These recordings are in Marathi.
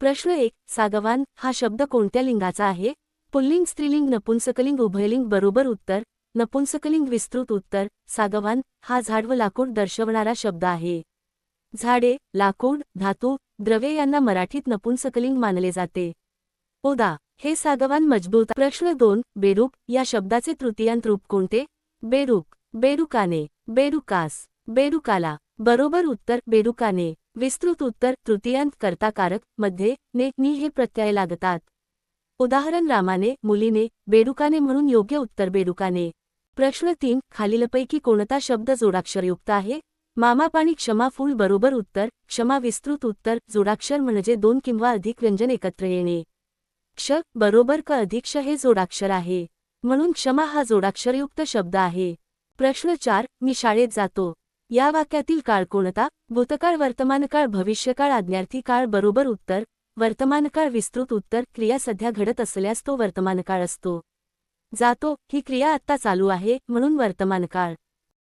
प्रश्न एक सागवान हा शब्द कोणत्या लिंगाचा आहे? पुल्लिंग स्त्रीलिंग नपुंसकलिंग उभयलिंग बरोबर उत्तर. नपुंसकलिंग विस्तृत उत्तर. सागवान हा झाड व लाकूड दर्शवणारा शब्द आहे. झाडे लाकूड धातू द्रव्ये यांना मराठीत नपुंसकलिंग मानले जाते. ओदा हे सागवान मजबूत. प्रश्न दोन बेरूक या शब्दाचे तृतीयांत रूप कोणते? बेरूक. बेरुकाने. बेरुकास. बेरुकाला. बरोबर उत्तर बेरुकाने. विस्तृत उत्तर तृतीयांत कर्ताकारकमध्ये ने नी हे प्रत्यय लागतात. उदाहरण रामाने मुलीने बेडुकाने म्हणून योग्य उत्तर बेडुकाने. प्रश्न तीन खालीलपैकी कोणता शब्द जोडाक्षरयुक्त आहे? मामा पाणी क्षमा फूल बरोबर उत्तर क्षमा विस्तृत उत्तर जोडाक्षर म्हणजे दोन किंवा अधिक व्यंजन एकत्र येणे. क्ष बरोबर क अधिक हे जोडाक्षर आहे. म्हणून क्षमा हा जोडाक्षरयुक्त शब्द आहे. प्रश्न चार मी शाळेत जातो. या वाक्यातील काळ कोणता? भूतकाळ वर्तमानकाळ भविष्यकाळ आज्ञार्थी काळ बरोबर उत्तर. वर्तमानकाळ विस्तृत उत्तर. क्रिया सध्या घडत असल्यास तो वर्तमानकाळ असतो. जातो. ही क्रिया आत्ता चालू आहे म्हणून वर्तमानकाळ.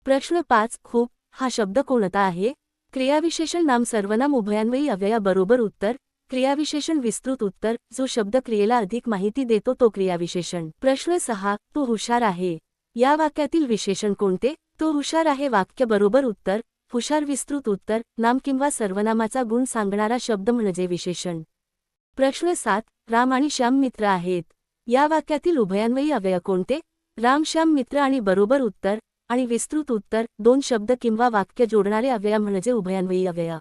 प्रश्न पाच. खूप. हा शब्द कोणता आहे? क्रियाविशेषण नाम सर्वनाम उभयांवयी अव्यया बरोबर उत्तर. क्रियाविशेषण विस्तृत उत्तर. जो शब्द क्रियेला अधिक माहिती देतो तो क्रियाविशेषण. प्रश्न सहा. तू हुशार आहे. या वाक्यातील विशेषण कोणते? तो हुशार आहे वाक्य बरोबर उत्तर हुशार विस्तृत उत्तर नाम किंवा सर्वनामाचा गुण सांगणारा शब्द म्हणजे विशेषण. प्रश्न सात राम आणि श्याम मित्र आहेत. या वाक्यातील उभयान्वयी अव्यय कोणते? राम श्याम मित्र आणि बरोबर उत्तर आणि विस्तृत उत्तर दोन शब्द किंवा वाक्य जोडणारे अव्यय म्हणजे उभयान्वयी अव्यय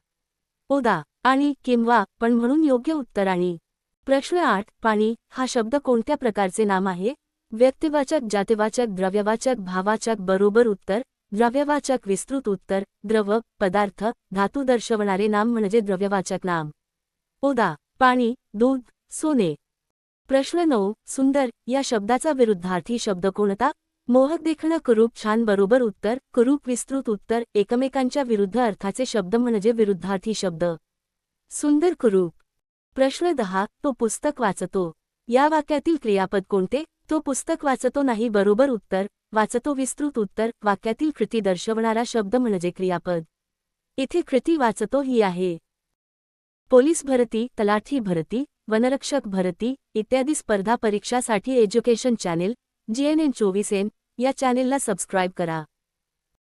ओदा आणि किंवा पण म्हणून योग्य उत्तर आणि. प्रश्न आठ पाणी हा शब्द कोणत्या प्रकारचे नाम आहे? व्यक्तिवाचक जातिवाचक द्रव्यवाचक भावाचक बरोबर उत्तर द्रव्यवाचक विस्तृत उत्तर द्रव पदार्थ धातू दर्शवणारे नाम म्हणजे द्रव्यवाचक नाम. ओदा पाणी दूध सोने. प्रश्न नऊ सुंदर या शब्दाचा विरुद्धार्थी शब्द कोणता? मोहक देखणं कुरूप छान बरोबर उत्तर कुरूप विस्तृत उत्तर एकमेकांच्या विरुद्ध अर्थाचे शब्द म्हणजे विरुद्धार्थी शब्द. सुंदर कुरूप. प्रश्न दहा तो पुस्तक वाचतो. या वाक्यातील क्रियापद कोणते? तो पुस्तक वाचतो नाही बरोबर उत्तर वाचतो विस्तृत उत्तर वाक्यातील कृती दर्शवणारा शब्द म्हणजे क्रियापद. इथे कृती वाचतो ही आहे. पोलीस भरती तलाठी भरती वनरक्षक भरती इत्यादी स्पर्धा परीक्षासाठी एज्युकेशन चॅनेल जीएनएन चोवीस एन या चॅनेलला सबस्क्राईब करा.